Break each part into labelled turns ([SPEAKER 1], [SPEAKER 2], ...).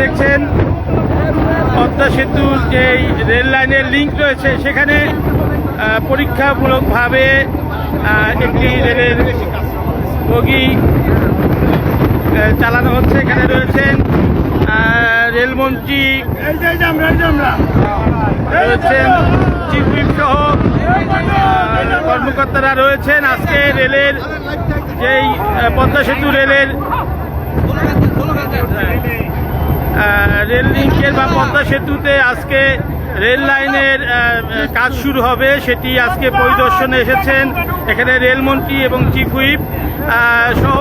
[SPEAKER 1] দেখছেন পদ্মা সেতুর যে রেল লাইনের লিঙ্ক রয়েছে, সেখানে পরীক্ষামূলকভাবে একটি রেলের বগি চালানো হচ্ছে। এখানে রয়েছেন রেলমন্ত্রী রয়েছেন চিফ হুইপ সহ কর্মকর্তারা রয়েছেন আজকে রেলের যেই পদ্মা সেতু রেলের রেল লিঙ্কের বা পদ্মা সেতুতে আজকে রেল লাইনের কাজ শুরু হবে সেটি আজকে পরিদর্শনে এসেছেন এখানে রেলমন্ত্রী এবং চিফ হুইপ সহ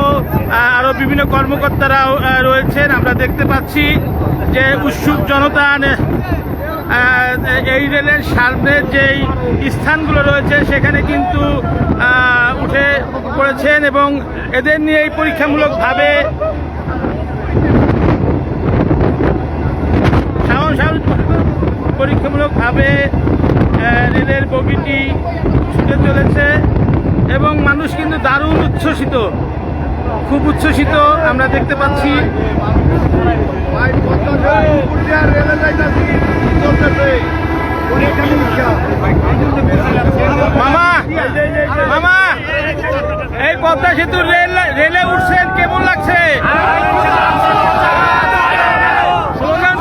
[SPEAKER 1] আরও বিভিন্ন কর্মকর্তারাও রয়েছেন। দেখতে পাচ্ছি যে উৎসুক জনতা এই রেলের সামনের যেই স্থানগুলো রয়েছে, সেখানে কিন্তু উঠে পড়েছেন এবং এদের নিয়ে এই পরীক্ষামূলকভাবে পরীক্ষামূলকভাবে রেলের বগিটি ছুটে চলেছে এবং মানুষ কিন্তু দারুণ উচ্ছ্বসিত, খুব উচ্ছ্বসিত আমরা দেখতে পাচ্ছি। পদ্মা সেতু রেল উঠছেন কেমন লাগছে? স্লোগান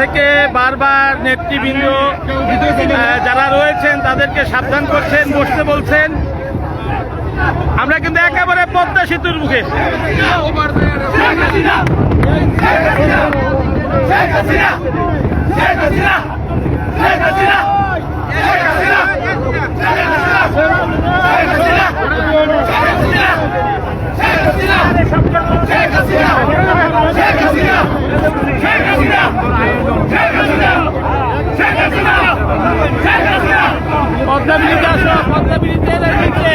[SPEAKER 1] থেকে বারবার নেতৃবৃন্দ যারা রয়েছেন, তাদেরকে সাবধান করছেন, বসতে বলছেন। আমরা কিন্তু একেবারে পদ্মা সেতুর মুখে। পদ্মা আসো পদ্মা ব্রিজে নিচে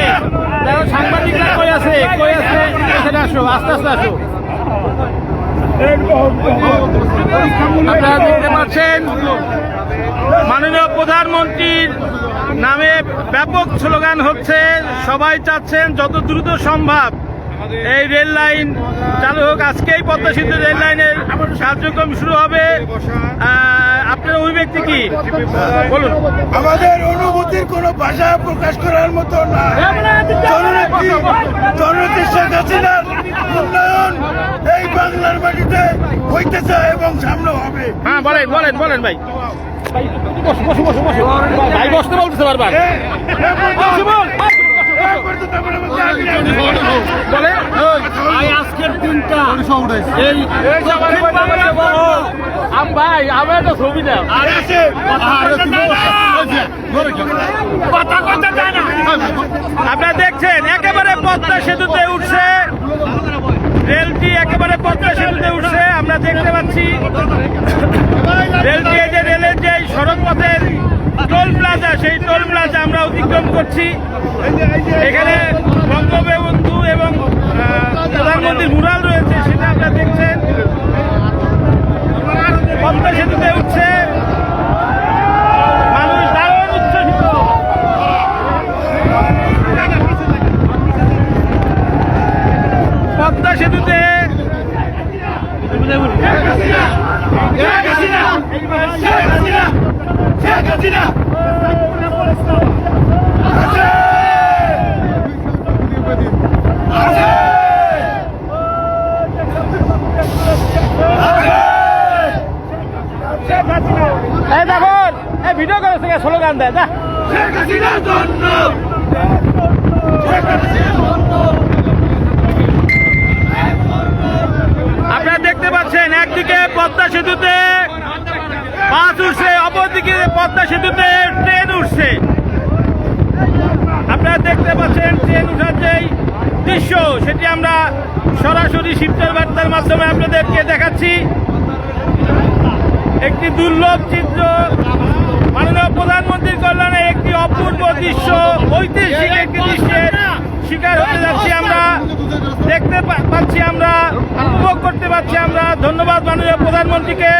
[SPEAKER 1] দেখো সাংবাদিকরা কই আছে কই আছে? এখানে আসো, আস্তে আস্তে আসো। আপনারা দেখতে পাচ্ছেন, মাননীয় প্রধানমন্ত্রীর নামে ব্যাপক স্লোগান হচ্ছে, সবাই চাচ্ছেন যত দ্রুত সম্ভব এই রেল লাইন চালু হোক আজকেই পদ্মা সেতু রেল লাইনের কার্যক্রম শুরু হবে। আপনার অভিব্যক্তি কি? বলুন।
[SPEAKER 2] আমাদের অনুভূতির কোনো ভাষা প্রকাশ করার মতো না। জননেত্রী জননেত্রী শেখ হাসিনার উন্নয়ন এই বাংলার মাটিতে হইতেছে এবং সামনে হবে।
[SPEAKER 1] হ্যাঁ বলেন বলেন বলেন ভাই। ভাই, বসো বসো বসো বসো। ভাই বসতে বলতেছে বারবার।
[SPEAKER 3] আজকের দিনটা
[SPEAKER 1] ভাই আমার তো ছবি না আপনারা দেখছেন একেবারে পদ্মা সেতুতে উঠছে রেলটি একেবারে পদ্মা সেতুতে উঠছে আমরা দেখতে পাচ্ছি রেলটি এই যে রেলের যে সড়ক পথের টোল প্লাজা, সেই টোল প্লাজা আমরা অতিক্রম করছি। এখানে বঙ্গবন্ধু এবং প্রধানমন্ত্রীর মুরাল রয়েছে, সেটা আমরা দেখছেন পদ্মা সেতুতে উঠছে মানুষ দারুণ উচ্ছ্বসিত পদ্মা সেতুতে
[SPEAKER 2] শেখ হাসিনা শেখ হাসিনা শেখ হাসিনা
[SPEAKER 1] এই দেখুন, এই ভিডিও করেছে স্লোগান দেয়, যা।
[SPEAKER 2] শেখ
[SPEAKER 1] আপনারা দেখতে পাচ্ছেন, একদিকে পদ্মা সেতুতে বাস উঠছে, অপরদিকে পদ্মা সেতুতে ট্রেন উঠছে। আপনারা দেখতে পাচ্ছেন, ট্রেন উঠার যেই দৃশ্য, সেটি আমরা সরাসরি শিবচর বার্তার মাধ্যমে আপনাদেরকে দেখাচ্ছি। একটি দুর্লভ চিত্র। মাননীয় প্রধানমন্ত্রীর কল্যাণে একটি অপূর্ব দৃশ্য, ঐতিহাসিক একটি দৃশ্যের শিকার হতে যাচ্ছি আমরা। দেখতে পাচ্ছি আমরা, উপভোগ করতে পারছি আমরা। ধন্যবাদ মাননীয় প্রধানমন্ত্রীকে।